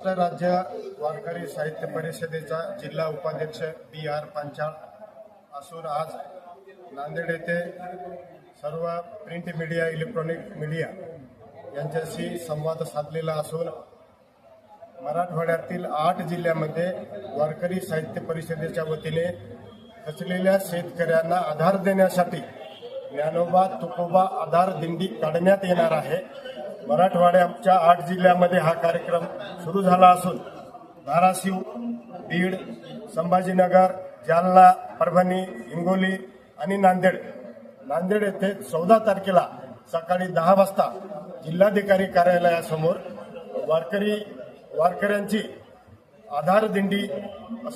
महाराष्ट्र राज्य वारकरी साहित्य परिषदेचा जिल्हा उपाध्यक्ष बी आर पांचाळ असून आज नांदेड येथे सर्व प्रिंट मीडिया इलेक्ट्रॉनिक मीडिया यांच्याशी संवाद साधलेला असून मराठवाड्यातील आठ जिल्ह्यामध्ये वारकरी साहित्य परिषदेच्या वतीने खचलेल्या शेतकऱ्यांना आधार देण्यासाठी ज्ञानोबा तुकोबा आधार दिंडी काढण्यात येणार आहे. मराठवाड्याच्या आठ जिल्ह्यामध्ये हा कार्यक्रम सुरू झाला असून धाराशिव बीड संभाजीनगर जालना परभणी हिंगोली आणि नांदेड. नांदेड येथे चौदा तारखेला सकाळी दहा वाजता जिल्हाधिकारी कार्यालयासमोर वारकरी वारकऱ्यांची आधार दिंडी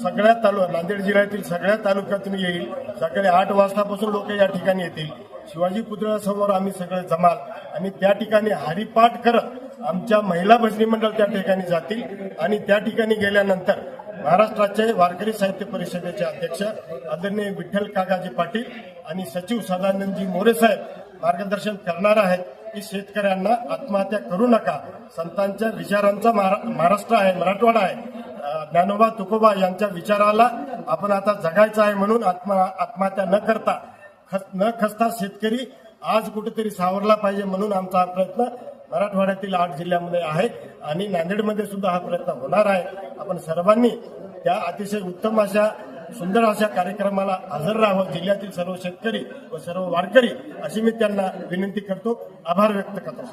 सगळ्या तालु नांदेड जिल्ह्यातील सगळ्या तालुक्यातून येईल. सकाळी आठ वाजतापासून लोक या ठिकाणी येतील. शिवाजी पुतळ्यासमोर आम्ही सगळे जमाल. आणि त्या ठिकाणी हरिपाठ करत आमच्या महिला भजनी मंडळ त्या ठिकाणी जातील. आणि त्या ठिकाणी गेल्यानंतर महाराष्ट्राचे वारकरी साहित्य परिषदेचे अध्यक्ष आदरणीय विठ्ठल काकाजी पाटील आणि सचिव सदानंदजी मोरे साहेब मार्गदर्शन करणार आहेत की शेतकऱ्यांना आत्महत्या करू नका. संतांच्या विचारांचा महारा- महाराष्ट्र आहे मराठवाडा आहे. ज्ञानोबा तुकोबा यांच्या विचाराला आपण आता जगायचं आहे म्हणून आत्मा आत्महत्या न करता खस- न खसता शेतकरी आज कुठेतरी सावरला पाहिजे म्हणून आमचा हा प्रयत्न मराठवाड्यातील आठ जिल्ह्यामध्ये आहे आणि नांदेडमध्ये सुद्धा हा प्रयत्न होणार आहे. आपण सर्वांनी त्या अतिशय उत्तम अशा सुंदर अशा कार्यक्रमाला हजर राहावं. जिल्ह्यातील सर्व शेतकरी व सर्व वारकरी अशी मी त्यांना विनंती करतो. आभार व्यक्त करतो.